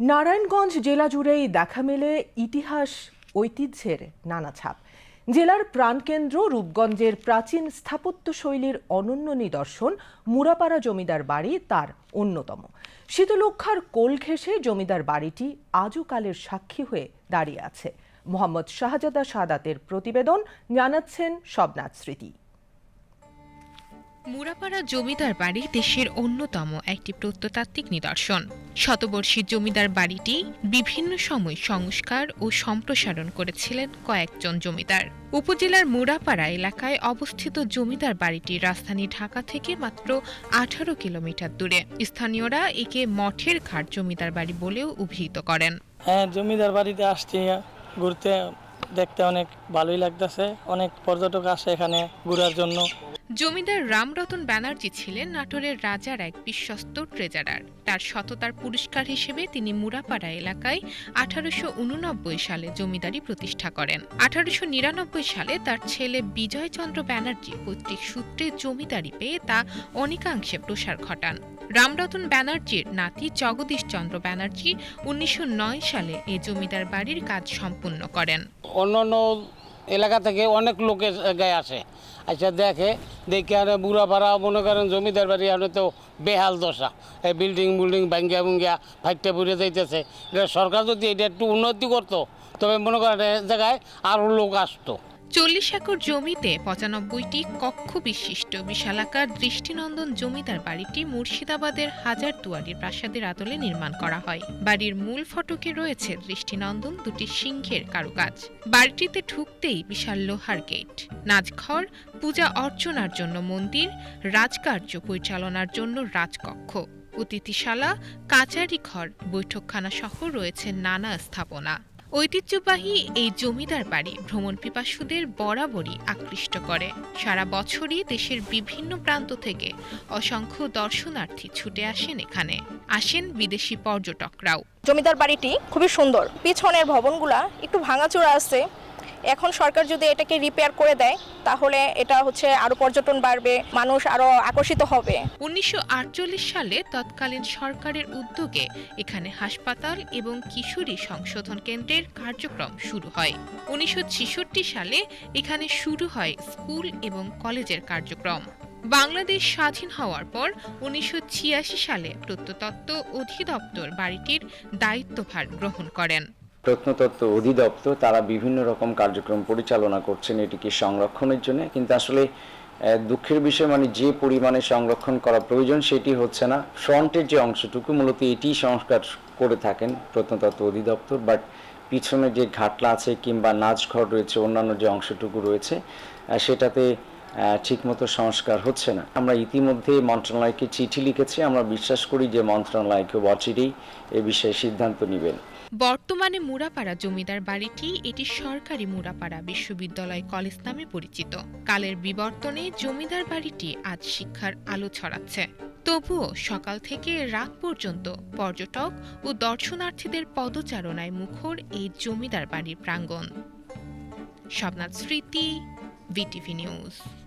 নারায়ণগঞ্জ জেলা জুড়েই দেখা মেলে ইতিহাস, ঐতিহ্যের নানা ছাপ। জেলার প্রাণকেন্দ্র রূপগঞ্জের প্রাচীন স্থাপত্যশৈলীর অনন্য নিদর্শন মুরাপাড়া জমিদার বাড়ি তার অন্যতম। শীতলক্ষার কোল ঘেঁষে জমিদার বাড়িটি আজও কালের সাক্ষী হয়ে দাঁড়িয়ে আছে। মোহাম্মদ শাহজাদা সাদাতের প্রতিবেদন জানাচ্ছেন শবনাথ স্মৃতি। মুরাপাড়া জমিদার বাড়ি দেশের অন্যতম একটি প্রত্নতাত্ত্বিক নিদর্শন। শতবর্ষী জমিদার বাড়িটি বিভিন্ন সময় সংস্কার ও সম্প্রসারণ করেছিলেন কয়েকজন জমিদার। উপজেলার মুরাপাড়া এলাকায় অবস্থিত জমিদার বাড়িটি রাজধানী ঢাকা থেকে মাত্র আঠারো কিলোমিটার দূরে। স্থানীয়রা একে মঠের ঘাট জমিদার বাড়ি বলেও অভিহিত করেন। হ্যাঁ জমিদার বাড়িতে আসছি, ঘুরতে দেখতে অনেক ভালোই লাগতেছে। অনেক পর্যটক আসে এখানে ঘোরার জন্য। জমিদার রামরতন ব্যানার্জি ছিলেন নাটোরের রাজার এক বিশ্বস্ত ট্রেজারার। তার সততার পুরস্কার হিসেবে তিনি মুরাপাড়া এলাকায় আঠারোশো উননব্বই সালে জমিদারি প্রতিষ্ঠা করেন। আঠারোশো নিরানব্বই সালে তার ছেলে বিজয়চন্দ্র ব্যানার্জি পৈতৃক সূত্রে জমিদারি পেয়ে তা অনেকাংশে প্রসার ঘটান। রামরতন ব্যানার্জির নাতি জগদীশ চন্দ্র ব্যানার্জি উনিশশো নয় সালে এই জমিদার বাড়ির কাজ সম্পূর্ণ করেন। অন্য অন্য এলাকা থেকে অনেক লোকের গায়ে আসে। আচ্ছা দেখে দেখে আর বুড়া পাড়া মনে করেন জমিদার বাড়ি আর তো বেহাল দশা। এই বিল্ডিং বিল্ডিং ভাঙ্গিয়া ভুঙ্গিয়া ফাইটটা পুড়ে যাইতেছে। এটা সরকার যদি এটা একটু উন্নতি করতো, তবে মনে করেন জায়গায় আরও লোক আসতো। চল্লিশ একর জমিতে পঁচানব্বইটি কক্ষ বিশিষ্ট। বিশালাকার দৃষ্টিনন্দন জমিদার বাড়িটি মুর্শিদাবাদের হাজারদুয়ারির প্রাসাদের আদলে নির্মাণ করা হয়। বাড়ির মূল ফটকে রয়েছে দৃষ্টিনন্দন, দুটি সিংহের কারুকাজ। বাড়িটিতে ঢুকতেই বিশাল লোহার গেট। নাচঘর, পূজা অর্চনার জন্য মন্দির, রাজকার্য পরিচালনার জন্য রাজকক্ষ। অতিথিশালা কাচারি ঘর বৈঠকখানা সহ রয়েছে নানা স্থাপনা। ঐতিহ্যবাহী এই জমিদার বাড়ি ভ্রমণ পিপাসুদের বরাবরই আকৃষ্ট করে। সারা বছরই দেশের বিভিন্ন প্রান্ত থেকে অসংখ্য দর্শনার্থী ছুটে আসেন এখানে। আসেন বিদেশি পর্যটকরাও। জমিদার বাড়িটি খুবই সুন্দর। পিছনের ভবনগুলা একটু ভাঙাচোরা আছে। এখন সরকার যদি এটাকে রিপেয়ার করে দেয়, তাহলে এটা হচ্ছে আরও পর্যটন বাড়বে, মানুষ আরও আকর্ষিত হবে। উনিশশো আটচল্লিশ সালে তৎকালীন সরকারের উদ্যোগে এখানে হাসপাতাল এবং কিশোরী সংশোধন কেন্দ্রের কার্যক্রম শুরু হয়। উনিশশো ছেষট্টি সালে এখানে শুরু হয় স্কুল এবং কলেজের কার্যক্রম। বাংলাদেশ স্বাধীন হওয়ার পর উনিশশো ছিয়াশি সালে প্রত্নতত্ত্ব অধিদপ্তর বাড়িটির দায়িত্বভার গ্রহণ করেন। প্রত্নতত্ত্ব অধিদপ্তর, তারা বিভিন্ন রকম কার্যক্রম পরিচালনা করছেন এটিকে সংরক্ষণের জন্য। কিন্তু আসলে দুঃখের বিষয় মানে যে পরিমাণে সংরক্ষণ করা প্রয়োজন সেটি হচ্ছে না। ফ্রন্টের যে অংশটুকু, মূলত এটি সংস্কার করে থাকেন প্রত্নতত্ত্ব অধিদপ্তর। বাট পিছনে যে ঘাটলা আছে কিংবা নাচঘর রয়েছে, অন্যান্য যে অংশটুকু রয়েছে সেটাতে ঠিকমতো সংস্কার হচ্ছে না। আমরা ইতিমধ্যে মন্ত্রণালয়কে চিঠি লিখেছি। আমরা বিশ্বাস করি যে মন্ত্রণালয় খুব অচিরেই এ বিষয়ে সিদ্ধান্ত নেবেন। বর্তমানে মুরাপাড়া জমিদার বাড়িটি এটি সরকারি মুরাপাড়া বিশ্ববিদ্যালয় কলেজ নামে পরিচিত। কালের বিবর্তনে জমিদার বাড়িটি আজ শিক্ষার আলো ছড়াচ্ছে। তবুও সকাল থেকে রাত পর্যন্ত পর্যটক ও দর্শনার্থীদের পদচারণায় মুখর এই জমিদার বাড়ির প্রাঙ্গণ। শবনাথ স্মৃতি, বিটিভি নিউজ।